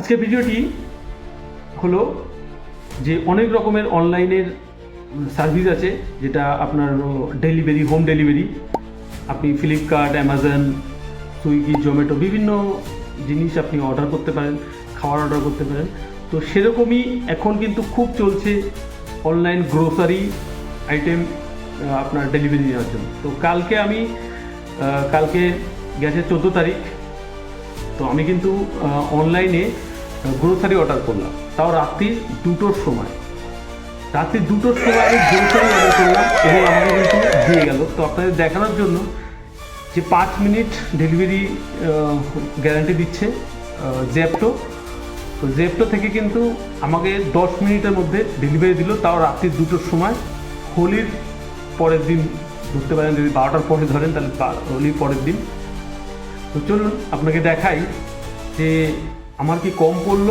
আজকের ভিডিওটি হলো যে অনেক রকমের অনলাইনের সার্ভিস আছে, যেটা আপনার ডেলিভারি, হোম ডেলিভারি। আপনি ফ্লিপকার্ট, অ্যামাজন, সুইগি, জোম্যাটো বিভিন্ন জিনিস আপনি অর্ডার করতে পারেন, খাবার অর্ডার করতে পারেন। তো সেরকমই এখন কিন্তু খুব চলছে অনলাইন গ্রোসারি আইটেম আপনার ডেলিভারি নেওয়ার জন্য। তো কালকে আমি কালকে গেছে চোদ্দ তারিখ। তো আমি কিন্তু অনলাইনে গ্রোসারি অর্ডার করলাম। তাও রাত্রি দুটোর সময়। রাত্রি দুটোর সময় আমি গ্রোসারি অর্ডার করলাম এবং আমাকে কিন্তু দিয়ে গেল। তো আপনাদের দেখানোর জন্য যে পাঁচ মিনিট ডেলিভারি গ্যারান্টি দিচ্ছে জেপটো তো জেপটো থেকে কিন্তু আমাকে দশ মিনিটের মধ্যে ডেলিভারি দিল। তাও রাত্রি দুটোর সময়। হোলির পরের দিন, ধরতে পারেন যদি বারোটার পরে ধরেন, তাহলে হোলির পরের দিন। তো চলুন, আপনাকে দেখাই যে আমার কি কম পড়ল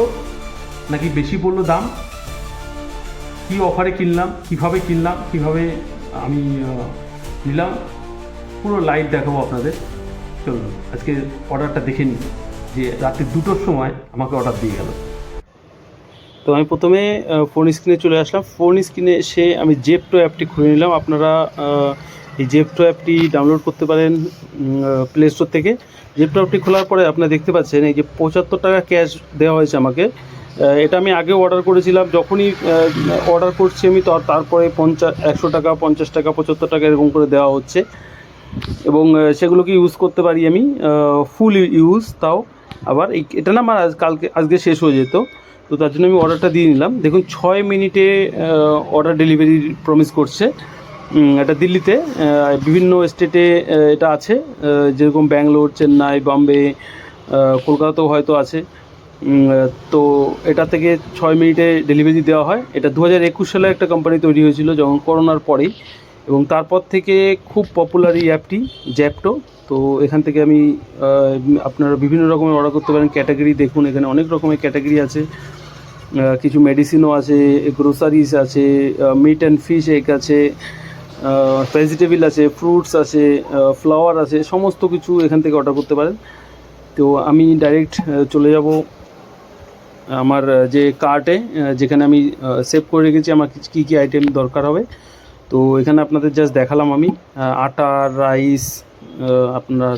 নাকি বেশি পড়ল দাম? কি অফারে কিনলাম, কীভাবে কিনলাম, কীভাবে আমি নিলাম? পুরো লাইভ দেখাবো আপনাদের। চলুন, আজকে অর্ডারটা দেখে নিই যে রাত্রি দুটোর সময় আমাকে অর্ডার দিয়ে গেল। তো আমি প্রথমে ফোন স্ক্রিনে চলে আসলাম। ফোন স্ক্রিনে এসে আমি জেপটো অ্যাপটি খুলে নিলাম। আপনারা এই জেপটো অ্যাপটি ডাউনলোড করতে পারেন প্লে স্টোর থেকে। জেপটো অ্যাপটি খোলার পরে আপনারা দেখতে পাচ্ছেন এই যে পঁচাত্তর টাকা ক্যাশ দেওয়া হয়েছে আমাকে। এটা আমি আগে অর্ডার করেছিলাম, যখনই অর্ডার করছি আমি তারপরে পঞ্চাশ একশো টাকা, পঞ্চাশ টাকা, পঁচাত্তর টাকা এরকম করে দেওয়া হচ্ছে। এবং সেগুলোকে ইউজ করতে পারি আমি ফুল ইউজ তাও। আবার এটা না আমার আজ, কালকে, আজকে শেষ হয়ে যেত। তো তার জন্য আমি অর্ডারটা দিয়ে নিলাম। দেখুন, ছয় মিনিটে অর্ডার ডেলিভারি প্রমিস করছে। এটা দিল্লিতে বিভিন্ন স্টেটে এটা আছে। যেরকম ব্যাঙ্গালোর, চেন্নাই, বম্বে কলকাতাতেও হয়তো আছে। তো এটা থেকে ছয় মিনিটে ডেলিভারি দেওয়া হয়। এটা দু হাজার একুশ সালে একটা কোম্পানি তৈরি হয়েছিল যখন করোনার পরেই। এবং তারপর থেকে খুব পপুলার এই অ্যাপটি জ্যাপটো তো এখান থেকে আমি আপনারা বিভিন্ন রকমের অর্ডার করতে পারেন। ক্যাটাগরি দেখুন, এখানে অনেক রকমের ক্যাটাগরি আছে। কিছু মেডিসিনও আছে গ্রোসারিজ আছে মিট অ্যান্ড ফিশ এগ আছে। ভেজিটেবল আছে ফ্রুটস আছে ফ্লাওয়ার আছে সমস্ত কিছু এখান থেকে অর্ডার করতে পারেন। তো আমি ডাইরেক্ট চলে যাব আমার যে কার্টে যেখানে আমি সেভ করে রেখেছি আমার কী কী আইটেম দরকার হবে। তো এখানে আপনাদের জাস্ট দেখালাম আমি আটা রাইস আপনার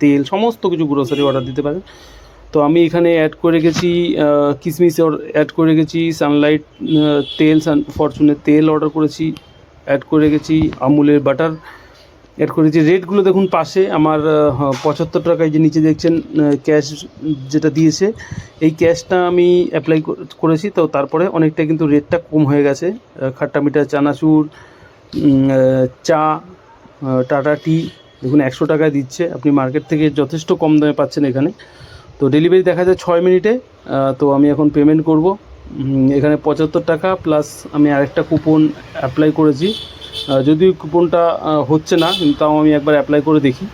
তেল সমস্ত কিছু গ্রোসারি অর্ডার দিতে পারেন। তো আমি এখানে অ্যাড করে আহ, কিশমিশ অ্যাড করে রেখেছি সানলাইট তেল সান ফরচুনের তেল অর্ডার করেছি। অ্যাড করে রেখেছি, আমুলের বাটার অ্যাড করেছি রেটগুলো দেখুন পাশে, আমার পঁচাত্তর টাকায় যে নিচে দেখছেন ক্যাশ যেটা দিয়েছে, এই ক্যাশটা আমি অ্যাপ্লাই করেছি। তো তারপরে অনেকটা কিন্তু রেটটা কম হয়ে গেছে। খাট্টা মিঠা চানাচুর চা টাটা টি দেখুন একশো টাকায় দিচ্ছে। আপনি মার্কেট থেকে যথেষ্ট কম দামে পাচ্ছেন এখানে। তো ডেলিভারি দেখা যায় ছয় মিনিটে। তো আমি এখন পেমেন্ট করব। এখানে পঁচাত্তর টাকা প্লাস আমি আরেকটা কুপন অ্যাপ্লাই করেছি। যদিও কুপনটা হচ্ছে না কিন্তু তাও আমি একবার অ্যাপ্লাই করে দেখি।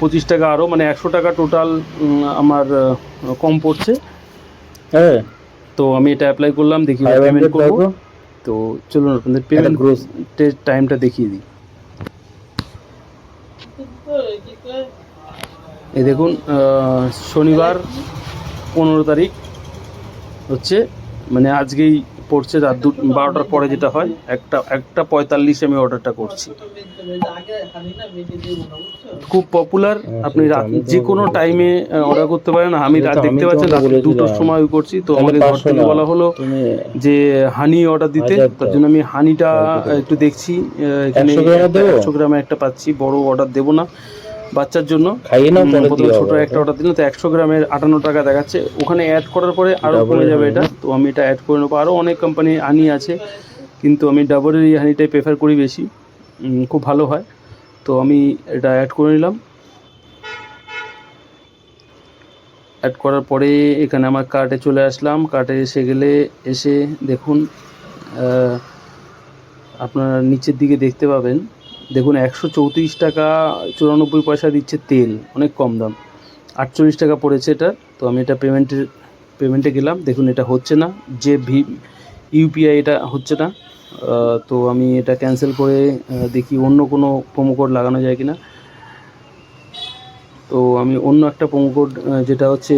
পঁচিশ টাকা আরও মানে একশো টাকা টোটাল আমার কম পড়ছে। হ্যাঁ। তো আমি এটা অ্যাপ্লাই করলাম দেখি পেমেন্ট করব। তো চলুন আপনাদের পেমেন্ট gross- টাইমটা দেখিয়ে দিই। এই দেখুন শনিবার পনেরো তারিখ হচ্ছে। মানে আজকেই পড়ছে রাত দু বারোটার পরে যেটা হয় একটা একটা পঁয়তাল্লিশে আমি অর্ডারটা করছি। খুব পপুলার আপনি রাত যে কোনো টাইমে অর্ডার করতে পারেন। আমি রাত দেখতে তো পাচ্ছেন রাত দুটোর সময় করছি। তো আমাকে ঘর থেকে বলা হলো যে হানি অর্ডার দিতে। তার জন্য আমি হানিটা একটু দেখছি এখানে 100 গ্রামের দেবো? একশো গ্রামে একটা পাচ্ছি বড় অর্ডার দেবো না। বাচ্চার জন্য। খাইয়ে নাও প্রথমে ছোট একটা অর্ডার দিলাম তো একশো গ্রামের আটান্ন টাকা দেখাচ্ছে। ওখানে অ্যাড করার পরে আরও কমে যাবে এটা। তো আমি এটা অ্যাড করে নেব। আরও অনেক কোম্পানি হানি আছে কিন্তু আমি ডাবলের এই হানিটাই প্রেফার করি বেশি। খুব ভালো হয়। তো আমি এটা অ্যাড করে নিলাম। অ্যাড করার পরে এখানে আমার কার্টে চলে আসলাম। কার্টে এসে গেলে এসে দেখুন আপনারা নিচের দিকে দেখতে পাবেন। দেখুন, একশো চৌত্রিশ টাকা চুরানব্বই পয়সা দিচ্ছে তেল, অনেক কম দাম। আটচল্লিশ টাকা পড়েছে এটা, তো আমি এটা পেমেন্টের পেমেন্টে গেলাম। দেখুন, এটা হচ্ছে না, যে ভি ইউপিআই এটা হচ্ছে না। তো আমি এটা ক্যান্সেল করে দেখি অন্য কোনো প্রোমো কোড লাগানো যায় কি না তো আমি অন্য একটা প্রোমো কোড যেটা হচ্ছে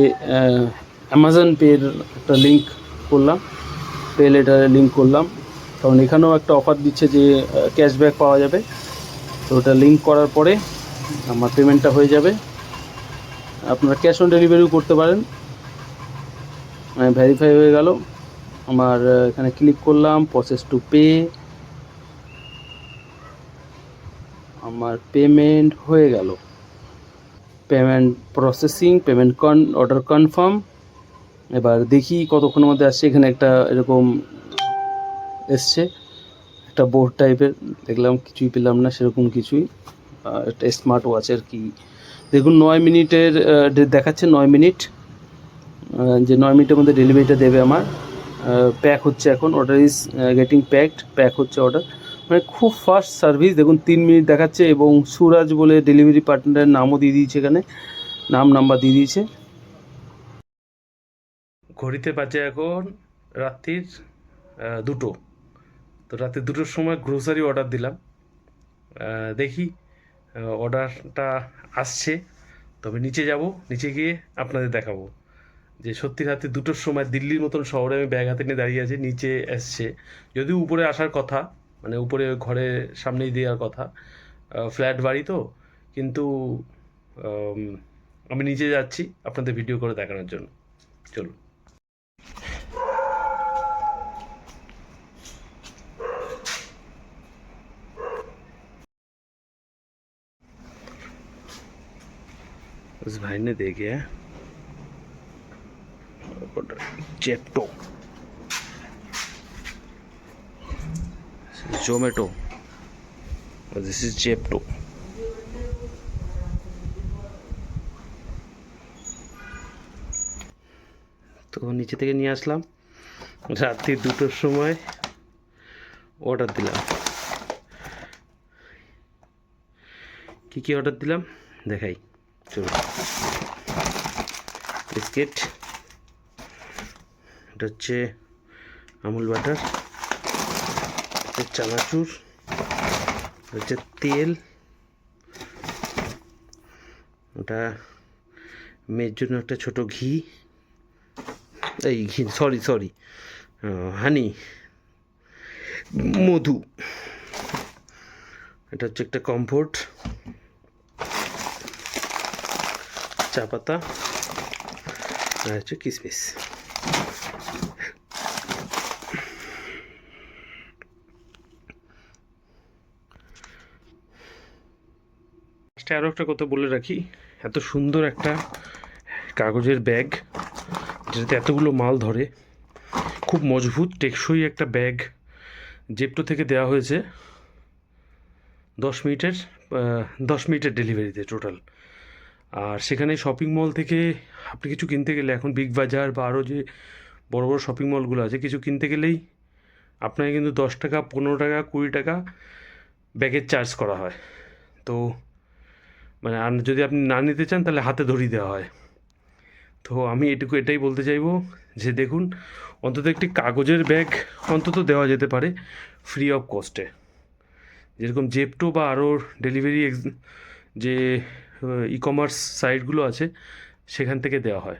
অ্যামাজন পের একটা লিঙ্ক করলাম। পে লেটারে লিঙ্ক করলাম। কারণ এখানেও একটা অফার দিচ্ছে যে ক্যাশব্যাক পাওয়া যাবে। তো ওটা লিঙ্ক করার পরে আমার পেমেন্টটা হয়ে যাবে। আপনারা ক্যাশ অন ডেলিভারিও করতে পারেন। ভেরিফাই হয়ে গেল। আমার এখানে ক্লিক করলাম প্রসেস টু পে আমার পেমেন্ট হয়ে গেল। পেমেন্ট প্রসেসিং পেমেন্ট কন অর্ডার কনফার্ম এবার দেখি কতক্ষণের মধ্যে আসছে। এখানে একটা এরকম এসছে। একটা বোর্ড টাইপের দেখলাম কিছুই পেলাম না, সেরকম কিছুই। একটা স্মার্ট ওয়াচের কি। দেখুন, নয় মিনিটের দেখাচ্ছে নয় মিনিট। যে নয় মিনিটের মধ্যে ডেলিভারিটা দেবে আমার। প্যাক হচ্ছে এখন order is getting packed pack হচ্ছে অর্ডার মানে খুব ফাস্ট সার্ভিস দেখুন, তিন মিনিট দেখাচ্ছে এবং সুরাজ বলে ডেলিভারি পার্টনারের নামও দিয়ে দিয়েছে এখানে। নাম নাম্বার দিয়ে দিয়েছে। ঘড়িতে বাজে এখন রাত্রির দুটো। তো রাতে দুটোর সময় গ্রোসারি অর্ডার দিলাম। দেখি অর্ডারটা আসছে। তবে নিচে যাব, নিচে গিয়ে আপনাদের দেখাবো। যে সত্যি রাতে দুটোর সময় দিল্লির মতন শহরে আমি ব্যাগ হাতে নিয়ে দাঁড়িয়ে আছি, নিচে এসছে। যদিও উপরে আসার কথা মানে উপরে ঘরে সামনেই দেওয়ার কথা ফ্ল্যাট বাড়ি তো, কিন্তু, আমি নিচে যাচ্ছি আপনাদের ভিডিও করে দেখানোর জন্য। চলুন। उस भाई ने दे गया Zepto Zomato this is Zepto তো নিচে থেকে নিয়ে আসলাম রাত্রি দুটোর সময় অর্ডার দিলাম কি কি অর্ডার দিলাম দেখাই বিস্কিট এটা হচ্ছে আমুল বাটার চানাচুর হচ্ছে তেল, ওটা মেয়ের জন্য একটা ছোট ঘি, এই ঘি সরি সরি হানি মধু, এটা হচ্ছে একটা কমফোর্ট চা পাতা আর হচ্ছে কিসমিস। আরও একটা কথা বলে রাখি, এত সুন্দর একটা কাগজের ব্যাগ, যেটাতে এতগুলো মাল ধরে, খুব মজবুত, টেকসই একটা ব্যাগ জেপটো থেকে দেওয়া হয়েছে, দশ মিনিটের দশ মিনিটের ডেলিভারিতে টোটাল আর সেখানে শপিং মল থেকে আপনি কিছু কিনতে গেলে, এখন বিগ বাজার বা আরও যে বড় বড় শপিং মলগুলো আছে, কিছু কিনতে গেলেই আপনাকে কিন্তু দশ টাকা, পনেরো টাকা, কুড়ি টাকা ব্যাগের চার্জ করা হয়। তো মানে আর যদি আপনি না নিতে চান, তাহলে হাতে ধরিয়ে দেওয়া হয়। তো আমি এটুকু এটাই বলতে চাইব যে দেখুন, অন্তত একটি কাগজের ব্যাগ অন্তত দেওয়া যেতে পারে ফ্রি অফ কস্টে যেরকম জেপটো বা আরও ডেলিভারি যে ই কমার্স সাইটগুলো আছে সেখান থেকে দেওয়া হয়।